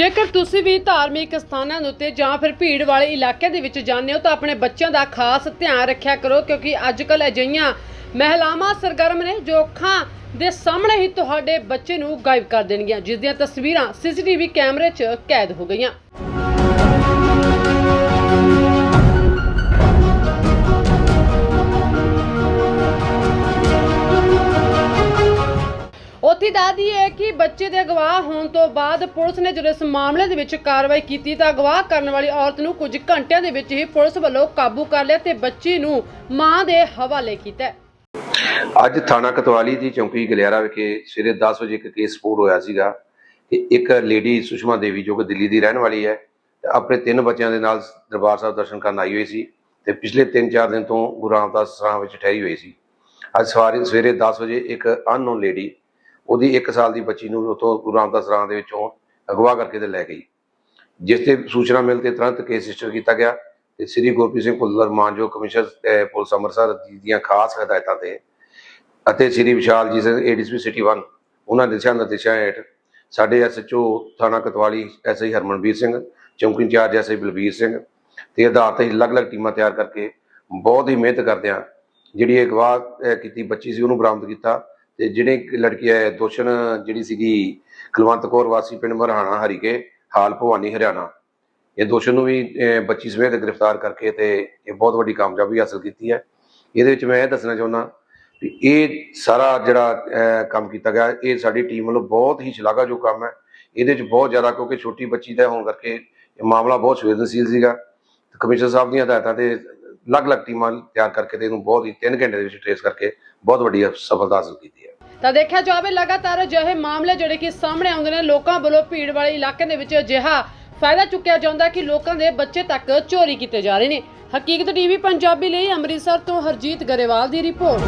ਜੇਕਰ ਤੁਸੀਂ ਵੀ ਧਾਰਮਿਕ ਸਥਾਨਾਂ ਦੇ ਉੱਤੇ ਜਾਂ ਫਿਰ ਭੀੜ ਵਾਲੇ ਇਲਾਕਿਆਂ ਦੇ ਵਿੱਚ ਜਾਂਦੇ ਹੋ ਤਾਂ ਆਪਣੇ ਬੱਚਿਆਂ ਦਾ ਖਾਸ ਧਿਆਨ ਰੱਖਿਆ ਕਰੋ ਕਿਉਂਕਿ ਅੱਜ ਕੱਲ੍ਹ ਅਜਿਹੀਆਂ ਮਹਿਲਾਵਾਂ ਸਰਗਰਮ ਨੇ ਜੋ ਅੱਖਾਂ ਦੇ ਸਾਹਮਣੇ ਹੀ ਤੁਹਾਡੇ ਬੱਚੇ ਨੂੰ ਗਾਇਬ ਕਰ ਦੇਣਗੀਆਂ, ਜਿਸ ਦੀਆਂ ਤਸਵੀਰਾਂ ਸੀਸੀਟੀਵੀ ਕੈਮਰੇ 'ਚ ਕੈਦ ਹੋ ਗਈਆਂ। ਉੱਥੇ ਦੱਸਦੀ ਕਿ ਬੱਚੇ ਦੇ ਅਗਵਾ ਹੋਣ ਤੋਂ ਬਾਅਦ ਪੁਲਿਸ ਨੇ ਜਦੋਂ ਇਸ ਮਾਮਲੇ ਦੇ ਵਿੱਚ ਕਾਰਵਾਈ ਕੀਤੀ ਤਾਂ ਅਗਵਾ ਕਰਨ ਵਾਲੀ ਔਰਤ ਨੂੰ ਕੁਝ ਘੰਟਿਆਂ ਦੇ ਵਿੱਚ ਹੀ ਪੁਲਿਸ ਵੱਲੋਂ ਕਾਬੂ ਕਰ ਲਿਆ ਤੇ ਬੱਚੀ ਨੂੰ ਮਾਂ ਦੇ ਹਵਾਲੇ ਕੀਤਾ ਅੱਜ ਥਾਣਾ ਕਤਵਾਲੀ ਦੀ ਚੌਂਕੀ ਗਲਿਆਰਾ ਵਿਖੇ ਸਵੇਰੇ 10 ਵਜੇ ਇੱਕ ਕੇਸ ਰਿਪੋਰਟ ਹੋਇਆ ਸੀਗਾ ਕਿ ਇੱਕ ਲੇਡੀ ਸੁਸ਼ਮਾ ਦੇਵੀ ਜੋ ਕਿ ਦਿੱਲੀ ਦੀ ਰਹਿਣ ਵਾਲੀ ਹੈ, ਆਪਣੇ ਤਿੰਨ ਬੱਚਿਆਂ ਦੇ ਨਾਲ ਦਰਬਾਰ ਸਾਹਿਬ ਦਰਸ਼ਨ ਕਰਨ ਆਈ ਹੋਈ ਸੀ ਤੇ ਪਿਛਲੇ 3-4 ਦਿਨ ਤੋਂ ਗੁਰੂ ਰਾਮਦਾਸ ਸਰਾਂ ਵਿੱਚ ਠਹਿਰੀ ਹੋਈ ਸੀ। ਅੱਜ ਸਵਾਰੇ ਸਵੇਰੇ 10 ਵਜੇ ਇੱਕ ਅਨਨੋਨ ਲੇਡੀ ਉਹਦੀ 1 ਸਾਲ ਦੀ ਬੱਚੀ ਨੂੰ ਉੱਥੋਂ ਗੁਰੂ ਰਾਮਦਾਸ ਸਰਾਂ ਦੇ ਵਿੱਚੋਂ ਅਗਵਾ ਕਰਕੇ ਤੇ ਲੈ ਗਈ। ਜਿਸ ਤੇ ਸੂਚਨਾ ਮਿਲ ਤੇ ਤੁਰੰਤ ਕੇਸ ਰਜਿਸਟਰ ਕੀਤਾ ਗਿਆ ਤੇ ਸ੍ਰੀ ਗੁਰਪ੍ਰੀਤ ਸਿੰਘ ਭੁੱਲਰ ਮਾਨਯੋਗ ਕਮਿਸ਼ਨਰ ਪੁਲਿਸ ਅੰਮ੍ਰਿਤਸਰ ਦੀਆਂ ਖਾਸ ਹਦਾਇਤਾਂ ਤੇ ਅਤੇ ਸ੍ਰੀ ਵਿਸ਼ਾਲ ਜੀ ਸਿੰਘ ਏਡੀਸਪੀ ਸਿਟੀ 1 ਉਹਨਾਂ ਦਿਸ਼ਾ ਨਿਰਦੇਸ਼ਾਂ ਹੇਠ ਸਾਡੇ ਐਸਐਚਓ ਥਾਣਾ ਕਤਵਾਲੀ ਐਸਆਈ ਹਰਮਨਵੀਰ ਸਿੰਘ, ਚੌਂਕੀ ਇੰਚਾਰਜ ਐਸਆਈ ਬਲਬੀਰ ਸਿੰਘ ਤੇ ਆਧਾਰ ਤੇ ਅਲੱਗ-ਅਲੱਗ ਟੀਮਾਂ ਤਿਆਰ ਕਰਕੇ ਬਹੁਤ ਹੀ ਮਿਹਨਤ ਕਰਦਿਆਂ ਜਿਹੜੀ ਅਗਵਾ ਕੀਤੀ ਬੱਚੀ ਸੀ ਉਹਨੂੰ ਬਰਾਮਦ ਕੀਤਾ। ਤੇ ਜਿਹੜੇ ਲੜਕੀ ਹੈ ਦੋਸ਼ਣ ਜਿਹੜੀ ਸੀਗੀ ਕੁਲਵੰਤ ਕੌਰ ਵਾਸੀ ਪਿੰਡ ਮਰਹਾਣਾ ਹਰੀਕੇ ਹਾਲ ਭਵਾਨੀ ਹਰਿਆਣਾ। ਇਹ ਦੋਸ਼ਣ ਨੂੰ ਵੀ ਅਹ, ਬੱਚੀ ਸਮੇਤ ਗ੍ਰਿਫਤਾਰ ਕਰਕੇ ਤੇ ਇਹ ਬਹੁਤ ਵੱਡੀ ਕਾਮਯਾਬੀ ਹਾਸਲ ਕੀਤੀ ਹੈ। ਇਹਦੇ ਵਿੱਚ ਮੈਂ ਇਹ ਦੱਸਣਾ ਚਾਹੁੰਦਾ ਵੀ ਇਹ ਸਾਰਾ ਜਿਹੜਾ ਕੰਮ ਕੀਤਾ ਗਿਆ ਇਹ ਸਾਡੀ ਟੀਮ ਵੱਲੋਂ ਬਹੁਤ ਹੀ ਸ਼ਲਾਘਾਯੋਗ ਕੰਮ ਹੈ। ਇਹਦੇ ਵਿੱਚ ਬਹੁਤ ਜ਼ਿਆਦਾ ਕਿਉਂਕਿ ਛੋਟੀ ਬੱਚੀ ਦਾ ਹੋਣ ਕਰਕੇ ਇਹ ਮਾਮਲਾ ਬਹੁਤ ਸੰਵੇਦਨਸ਼ੀਲ ਸੀਗਾ। ਤੇ ਕਮਿਸ਼ਨਰ ਸਾਹਿਬ ਦੀਆਂ ਹਦਾਇਤਾਂ ਤੇ ਅਲੱਗ-ਅਲੱਗ ਟੀਮਾਂ ਤਿਆਰ ਕਰਕੇ ਤੇ ਇਹਨੂੰ ਬਹੁਤ ਹੀ 3 ਘੰਟੇ ਦੇ ਵਿੱਚ ਟ੍ਰੇਸ ਕਰਕੇ ਬਹੁਤ ਵੱਡੀ ਸਫਲਤਾ ਹਾਸਲ ਕੀਤੀ ਹੈ। ਤਾਂ ਦੇਖਿਆ ਜਾਵੇ ਲਗਾਤਾਰ ਅਜਿਹੇ ਮਾਮਲੇ ਜਿਹੜੇ ਕਿ ਸਾਹਮਣੇ ਆਉਂਦੇ ਨੇ, ਲੋਕਾਂ ਵੱਲੋਂ ਭੀੜ ਵਾਲੇ ਇਲਾਕੇ ਦੇ ਵਿੱਚ ਅਜਿਹਾ ਫਾਇਦਾ ਚੁੱਕਿਆ ਜਾਂਦਾ ਕਿ ਲੋਕਾਂ ਦੇ ਬੱਚੇ ਤੱਕ ਚੋਰੀ ਕੀਤੇ ਜਾ ਰਹੇ ਨੇ। ਹਕੀਕਤ ਟੀਵੀ ਪੰਜਾਬੀ ਲਈ ਅੰਮ੍ਰਿਤਸਰ ਤੋਂ ਹਰਜੀਤ ਗਰੇਵਾਲ ਦੀ ਰਿਪੋਰਟ।